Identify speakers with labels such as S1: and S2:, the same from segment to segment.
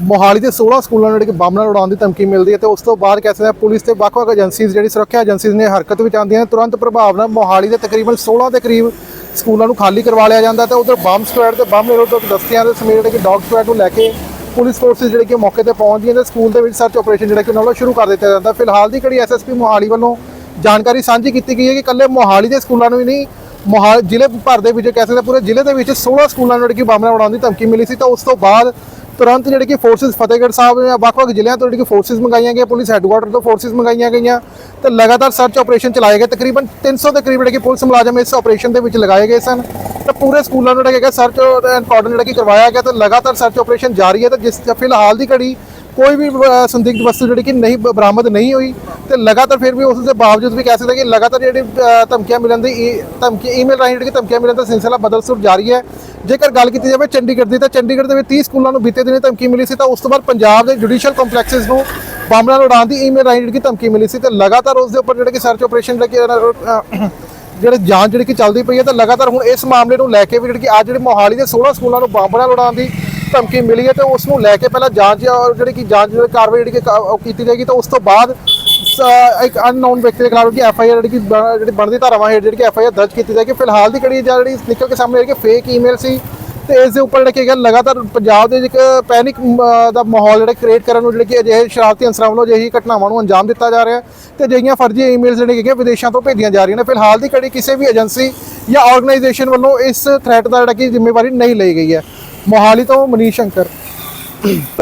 S1: ਮੋਹਾਲੀ ਦੇ 16 ਸਕੂਲਾਂ ਨੂੰ ਜਿਹੜੇ ਕਿ ਬੰਬ ਨਾਲ ਉਡਾਉਣ ਦੀ ਧਮਕੀ ਮਿਲਦੀ ਹੈ ਤੇ ਉਸ ਤੋਂ ਬਾਅਦ ਕਹਿ ਸਕਦੇ ਹਾਂ ਪੁਲਿਸ ਤੇ ਵੱਖ-ਵੱਖ ਏਜੰਸੀਜ਼ ਜਿਹੜੀ ਸੁਰੱਖਿਆ ਏਜੰਸੀਜ਼ ਨੇ ਹਰਕਤ ਵਿੱਚ ਆਉਂਦੀਆਂ ਤੁਰੰਤ ਪ੍ਰਭਾਵ ਨਾਲ ਮੋਹਾਲੀ ਦੇ ਤਕਰੀਬਨ 16 ਦੇ ਕਰੀਬ ਸਕੂਲਾਂ ਨੂੰ ਖਾਲੀ ਕਰਵਾ ਲਿਆ ਜਾਂਦਾ ਤੇ ਉਧਰ ਬੰਬ ਸਕੁਐਡ ਤੇ ਬੰਬ ਨਿਰੋਧਕ ਦਸਤਿਆਂ ਦੇ ਸਮੇਤ ਜਿਹੜੇ ਕਿ ਡੌਗ ਸਕੁਐਡ ਨੂੰ ਲੈ ਕੇ ਪੁਲਿਸ ਫੋਰਸਿਸ ਜਿਹੜੇ ਕਿ ਮੌਕੇ ਤੇ ਪਹੁੰਚਦੀਆਂ ਤੇ ਸਕੂਲ ਦੇ ਵਿੱਚ ਸਰਚ ਆਪਰੇਸ਼ਨ ਜਿਹੜਾ ਕਿ ਉਹਨਾਂ ਵੱਲੋਂ ਸ਼ੁਰੂ ਕਰ ਦਿੱਤਾ ਜਾਂਦਾ। ਫਿਲਹਾਲ ਦੀ ਘੜੀ ਐਸਐਸਪੀ ਮੋਹਾਲੀ ਵੱਲੋਂ ਜਾਣਕਾਰੀ ਸਾਂਝੀ ਕੀਤੀ ਗਈ ਹੈ ਕਿ ਕੱਲੇ ਮੋਹਾਲੀ ਦੇ ਸਕੂਲਾਂ ਨੂੰ ਹੀ ਨਹੀਂ ਮੋਹਾਲੀ ਜ਼ਿਲ੍ਹੇ ਭਰ ਦੇ ਵਿੱਚ ਕਹਿ ਸਕਦੇ ਪੂਰੇ ਜ਼ਿਲ੍ਹੇ ਦੇ ਵਿੱਚ 16 ਸਕੂਲਾਂ ਨੂੰ ਜਿਹੜੀ ਕਿ ਬੰਬ ਨਾਲ ਉਡਾਉਣ ਦੀ ਧਮਕੀ ਮਿਲੀ ਸੀ ਤਾਂ ਉਸ ਤੋਂ ਬਾਅਦ ਤੁਰੰਤ ਜਿਹੜੇ ਕਿ ਫੋਰਸਿਸ ਫਤਿਹਗੜ੍ਹ ਸਾਹਿਬ ਜਾਂ ਵੱਖ-ਵੱਖ ਜ਼ਿਲ੍ਹਿਆਂ ਤੋਂ ਜਿਹੜੀ ਕਿ ਫੋਰਸਿਸ ਮੰਗਾਈਆਂ ਗਈਆਂ, ਪੁਲਿਸ ਹੈੱਡਕੁਆਟਰ ਤੋਂ ਫੋਰਸਿਸ ਮੰਗਾਈਆਂ ਗਈਆਂ ਤੇ ਲਗਾਤਾਰ ਸਰਚ ਆਪਰੇਸ਼ਨ ਚਲਾਏ ਗਏ। ਤਕਰੀਬਨ 300 ਦੇ ਕਰੀਬ ਜਿਹੜੇ ਕਿ ਪੁਲਿਸ ਮੁਲਾਜ਼ਮ ਇਸ ਆਪਰੇਸ਼ਨ ਦੇ ਵਿੱਚ ਲਗਾਏ ਗਏ ਸਨ। ਤਾਂ ਪੂਰੇ ਸਕੂਲਾਂ ਨੂੰ ਜਿਹੜਾ ਹੈਗਾ ਸਰਚ ਐਂਡ ਕਾਰਡਨ ਜਿਹੜਾ ਕਿ ਕਰਵਾਇਆ ਗਿਆ ਤੇ ਲਗਾਤਾਰ ਸਰਚ ਆਪਰੇਸ਼ਨ ਜਾਰੀ ਹੈ ਤੇ ਜਿਸ ਫਿਲਹਾਲ ਦੀ ਘੜੀ ਕੋਈ ਵੀ ਸੰਦਿਗਧ ਵਸਤੂ ਜਿਹੜੀ ਕਿ ਨਹੀਂ ਬਰਾਮਦ ਨਹੀਂ ਹੋਈ ਤੇ ਲਗਾਤਾਰ ਫਿਰ ਵੀ ਉਸ ਦੇ ਬਾਵਜੂਦ ਵੀ ਕਹਿ ਸਕਦੇ ਕਿ ਲਗਾਤਾਰ ਜਿਹੜੀ ਧਮਕੀਆਂ ਮਿਲਣ ਦੀ ਈ- ਧਮਕੀ, ਈਮੇਲ ਰਾਹੀਂ ਜਿਹੜੀ ਕਿ ਧਮਕੀਆਂ ਮਿਲਣ ਦਾ ਸਿਲਸਿਲਾ ਬਦਲਸੁਰ ਜਾਰੀ ਹੈ। ਜੇਕਰ ਗੱਲ ਕੀਤੀ ਜਾਵੇ ਚੰਡੀਗੜ੍ਹ ਦੀ, ਤਾਂ ਚੰਡੀਗੜ੍ਹ ਦੇ ਵਿੱਚ 30 ਸਕੂਲਾਂ ਨੂੰ ਬੀਤੇ ਦਿਨੇ ਧਮਕੀ ਮਿਲੀ ਸੀ, ਤਾਂ ਉਸ ਤੋਂ ਬਾਅਦ ਪੰਜਾਬ ਦੇ ਜੁਡੀਸ਼ੀਅਲ ਕੰਪਲੈਕਸਸ ਨੂੰ ਬੰਬ ਨਾਲ ਉਡਾਉਣ ਦੀ ਈਮੇਲ ਰਾਹੀਂ ਜਿਹੜੀ ਕਿ ਧਮਕੀ ਮਿਲੀ ਸੀ, ਤੇ ਲਗਾਤਾਰ ਉਸ ਦੇ ਉੱਪਰ ਜਿਹੜੇ ਕਿ ਸਰਚ ਆਪਰੇਸ਼ਨ ਜਿਹੜੇ ਕਿ ਜਿਹੜੇ ਜਾਂਚ ਜਿਹੜੀ ਕਿ ਚੱਲਦੀ ਪਈ ਹੈ, ਤਾਂ ਲਗਾਤਾਰ ਹੁਣ ਇਸ ਮਾਮਲੇ ਨੂੰ ਲੈ ਕੇ ਵੀ ਜਿਹੜੀ ਕਿ ਅੱਜ ਜਿਹੜੇ ਮੋਹਾਲੀ ਦੇ 16 ਸਕੂਲਾਂ ਨੂੰ ਬੰਬ ਨਾਲ ਉਡਾਉਣ ਦੀ ਧਮਕੀ ਮਿਲੀ ਹੈ ਤੇ ਉਸ ਨੂੰ ਲੈ ਕੇ ਪਹਿਲਾਂ ਜਾਂਚ ਔਰ ਜਿਹੜੀ ਕਿ ਜਾਂਚ ਜਿਹੜੀ ਕਾਰਵਾਈ ਜਿਹੜੀ ਕਿ ਕਾ- ਉਹ ਕੀਤੀ ਜਾਏਗੀ, ਤਾਂ ਉਸ ਤੋਂ ਬਾਅਦ, ਸ- ਇੱਕ ਅਨਨੋਨ ਵਿਅਕਤੀ ਦੇ ਖਿਲਾਫ ਜਿਹੜੀ ਐਫ ਆਈ ਆਰ ਜਿਹੜੀ ਕਿ ਬ- ਜਿਹੜੀ ਬਣਦੀ ਧਾਰਾਵਾਂ ਹੇਠ ਜਿਹੜੀ ਕਿ ਐਫ ਆਈ ਆਰ ਦਰਜ ਕੀਤੀ ਜਾਏਗੀ। ਫਿਲਹਾਲ ਦੀ ਘੜੀ ਜਿਹੜੀ ਨਿਕਲ ਕੇ ਸਾਹਮਣੇ ਆ ਰਹੀ ਕਿ ਫੇਕ ਈਮੇਲ ਸੀ ਤੇ ਇਸ ਦੇ ਉੱਪਰ ਜਿਹੜਾ ਕਿ ਹੈਗਾ, ਲਗਾਤਾਰ ਪੰਜਾਬ ਦੇ ਵਿੱਚ ਇੱਕ ਪੈਨਿਕ ਦਾ ਮਾਹੌਲ ਜਿਹੜਾ ਕ੍ਰੀਏਟ ਕਰਨ ਨੂੰ ਜਿਹੜੇ ਕਿ ਅਜਿਹੇ ਸ਼ਰਾਰਤੀ ਅੰਸਰਾਂ ਵੱਲੋਂ ਅਜਿਹੀ ਘਟਨਾਵਾਂ ਨੂੰ ਅੰਜਾਮ ਦਿੱਤਾ ਜਾ ਰਿਹਾ ਹੈ ਤੇ ਅਜਿਹੀਆਂ ਫਰਜ਼ੀ ਈਮੇਲਸ ਜਿਹੜੇ ਹੈਗੇ ਵਿਦੇਸ਼ਾਂ ਤੋਂ ਭੇਜੀਆਂ ਜਾ ਰਹੀਆਂ ਨੇ। ਫਿਲਹਾਲ ਦੀ ਘੜੀ ਕਿਸੇ ਵੀ ਏਜੰਸੀ ਜਾਂ ਆਰਗੇਨਾਈਜੇਸ਼ਨ ਵੱਲੋਂ ਇਸ ਥ੍ਰੈਟ ਦਾ ਜਿਹੜਾ ਕਿ ਜ਼ਿੰਮੇਵਾਰੀ ਨਹੀਂ ਲਈ ਗਈ ਹੈ। ਮੋਹਾਲੀ ਤੋਂ ਮਨੀਸ਼ ਸ਼ੰਕਰ।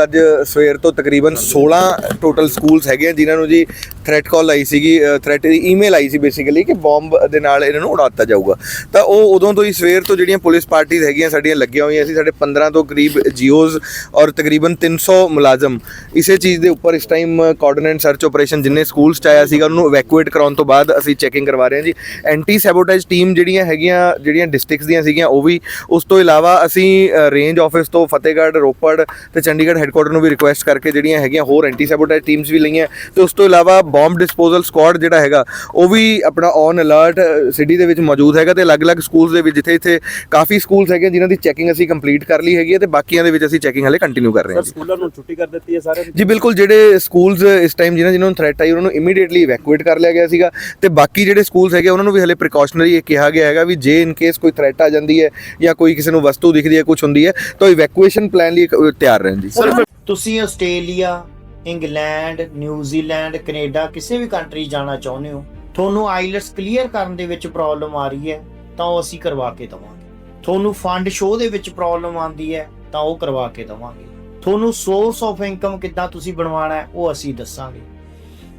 S2: ਅੱਜ ਸਵੇਰ ਤੋਂ ਤਕਰੀਬਨ 16 ਟੋਟਲ ਸਕੂਲਸ ਹੈਗੇ ਆ ਜਿਨ੍ਹਾਂ ਨੂੰ ਜੀ ਥ੍ਰੈਟ ਕਾਲ ਆਈ ਸੀਗੀ ਥ੍ਰੈਟ ਦੀ ਈਮੇਲ ਆਈ ਸੀ ਬੇਸਿਕਲੀ ਕਿ ਬੰਬ ਦੇ ਨਾਲ ਇਹਨਾਂ ਨੂੰ ਉਡਾਤਾ ਜਾਊਗਾ। ਤਾਂ ਉਹ ਉਦੋਂ ਤੋਂ ਹੀ ਸਵੇਰ ਤੋਂ ਜਿਹੜੀਆਂ ਪੁਲਿਸ ਪਾਰਟੀਆਂ ਹੈਗੀਆਂ ਸਾਡੀਆਂ ਲੱਗੀਆਂ ਹੋਈਆਂ ਸੀ, ਸਾਡੇ 15 ਤੋਂ ਕਰੀਬ ਜੀਓਜ਼ ਔਰ ਤਕਰੀਬਨ 300 ਮੁਲਾਜ਼ਮ ਇਸੇ ਚੀਜ਼ ਦੇ ਉੱਪਰ ਇਸ ਟਾਈਮ ਕੋਆਰਡੀਨੇਟ ਸਰਚ ਆਪਰੇਸ਼ਨ ਜਿੰਨੇ ਸਕੂਲਸ ਚ ਆਇਆ ਸੀਗਾ, ਉਹਨੂੰ ਇਵੈਕੂਏਟ ਕਰਾਉਣ ਤੋਂ ਬਾਅਦ ਅਸੀਂ ਚੈਕਿੰਗ ਕਰਵਾ ਰਹੇ ਹਾਂ ਜੀ। ਐਂਟੀ ਸੈਬੋਟੇਜ ਟੀਮ ਜਿਹੜੀਆਂ ਹੈਗੀਆਂ, ਜਿਹੜੀਆਂ ਡਿਸਟ੍ਰਿਕਟਸ ਦੀਆਂ ਸੀਗੀਆਂ, ਉਹ ਵੀ ਉਸ ਤੋਂ ਇਲਾਵਾ ਅਸੀਂ ਰੇਂਜ ਆਫਿਸ ਤੋਂ ਫਤਿਹਗੜ੍ਹ, ਰੋਪੜ ਤੇ ਚੰਡੀਗੜ੍ਹ ਹੈੱਡਕੁਆਟਰ ਨੂੰ ਵੀ ਰਿਕੁਐਸਟ ਕਰਕੇ ਜਿਹੜੀਆਂ ਹੈਗੀਆਂ ਹੋਰ ਐਂਟੀ ਸੈਬੋਟੇਜ ਟੀਮਸ ਵੀ ਲਈਆਂ। ਤੇ ਉਸ ਤੋਂ ਇਲਾਵਾ ਬੰਬ ਡਿਸਪੋਜ਼ਲ ਸਕੁਆਡ ਜਿਹੜਾ ਹੈਗਾ ਉਹ ਵੀ ਆਪਣਾ ਔਨ ਅਲਰਟ ਸਿਟੀ ਦੇ ਵਿੱਚ ਮੌਜੂਦ ਹੈਗਾ ਤੇ ਅਲੱਗ-ਅਲੱਗ ਸਕੂਲਸ ਦੇ ਵਿੱਚ ਜਿੱਥੇ ਇੱਥੇ ਕਾਫੀ ਸਕੂਲਸ ਹੈਗੇ ਜਿਨ੍ਹਾਂ ਦੀ ਚੈਕਿੰਗ ਅਸੀਂ ਕੰਪਲੀਟ ਕਰ ਲਈ ਹੈਗੀ ਹੈ ਤੇ ਬਾਕੀਆਂ ਦੇ ਵਿੱਚ ਅਸੀਂ ਚੈਕਿੰਗ ਹਲੇ ਕੰਟੀਨਿਊ ਕਰ ਰਹੇ ਹਾਂ
S3: ਸਰ ਸਕੂਲਾਂ ਨੂੰ ਛੁੱਟੀ ਕਰ ਦਿੱਤੀ ਹੈ ਸਾਰਿਆਂ ਦੀ?
S2: ਜੀ ਬਿਲਕੁਲ ਜਿਹੜੇ ਸਕੂਲਸ ਇਸ ਟਾਈਮ ਜਿਨ੍ਹਾਂ ਜਿਨ੍ਹਾਂ ਨੂੰ ਥ੍ਰੈਟ ਆਈ ਉਹਨਾਂ ਨੂੰ ਇਮੀਡੀਏਟਲੀ ਇਵੈਕੂਏਟ ਕਰ ਲਿਆ ਗਿਆ ਸੀਗਾ। ਤੇ ਬਾਕੀ ਜਿਹੜੇ ਸਕੂਲਸ ਹੈਗੇ ਉਹਨਾਂ ਨੂੰ ਵੀ ਹਲੇ ਪ੍ਰੀਕਾਸ਼ਨਰੀ ਇਹ ਕਿਹਾ ਗਿਆ ਹੈਗਾ ਵੀ ਜੇ ਇਨ ਕੇਸ ਕੋਈ ਥ੍ਰੈਟ ਆ ਜਾਂਦੀ ਹੈ ਜਾਂ ਕੋਈ ਕਿਸੇ ਨੂੰ ਵਸਤੂ ਦਿਖਦੀ ਹੈ ਕੁਝ ਹੁੰਦੀ ਹੈ ਤਾਂ ਇਵੈਕੂਏਸ਼ਨ ਪਲਾਨ ਲਈ ਇੱਕ, ਅ, ਤਿਆਰ ਰਹਿਣ ਜੀ
S4: ਤੁਸੀਂ ਆਸਟ੍ਰੇਲੀਆ ਇੰਗਲੈਂਡ ਨਿਊਜ਼ੀਲੈਂਡ ਕੈਨੇਡਾ ਕਿਸੇ ਵੀ ਕੰਟਰੀ ਜਾਣਾ ਚਾਹੁੰਦੇ ਹੋ ਤੁਹਾਨੂੰ ਆਈਲਟਸ ਕਲੀਅਰ ਕਰਨ ਦੇ ਵਿੱਚ ਪ੍ਰੋਬਲਮ ਆ ਰਹੀ ਹੈ ਤਾਂ ਉਹ ਅਸੀਂ ਕਰਵਾ ਕੇ ਦਵਾਂਗੇ। ਤੁਹਾਨੂੰ ਫੰਡ ਸ਼ੋਅ ਦੇ ਵਿੱਚ ਪ੍ਰੋਬਲਮ ਆਉਂਦੀ ਹੈ ਤਾਂ ਉਹ ਕਰਵਾ ਕੇ ਦਵਾਂਗੇ। ਤੁਹਾਨੂੰ ਸੋਰਸ ਆਫ ਇਨਕਮ ਕਿੱਦਾਂ ਤੁਸੀਂ ਬਣਵਾਉਣਾ ਹੈ ਉਹ ਅਸੀਂ ਦੱਸਾਂਗੇ।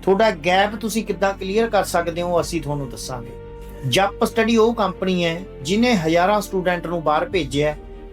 S4: ਤੁਹਾਡਾ ਗੈਪ ਤੁਸੀਂ ਕਿੱਦਾਂ ਕਲੀਅਰ ਕਰ ਸਕਦੇ ਹੋ ਅਸੀਂ ਤੁਹਾਨੂੰ ਦੱਸਾਂਗੇ। ਜੱਪ ਸਟੱਡੀ ਉਹ ਕੰਪਨੀ ਹੈ ਜਿਨੇ ਹਜ਼ਾਰਾਂ ਸਟੂਡੈਂਟ ਨੂੰ ਬਾਹਰ ਭੇਜਿਆ ਹੈ,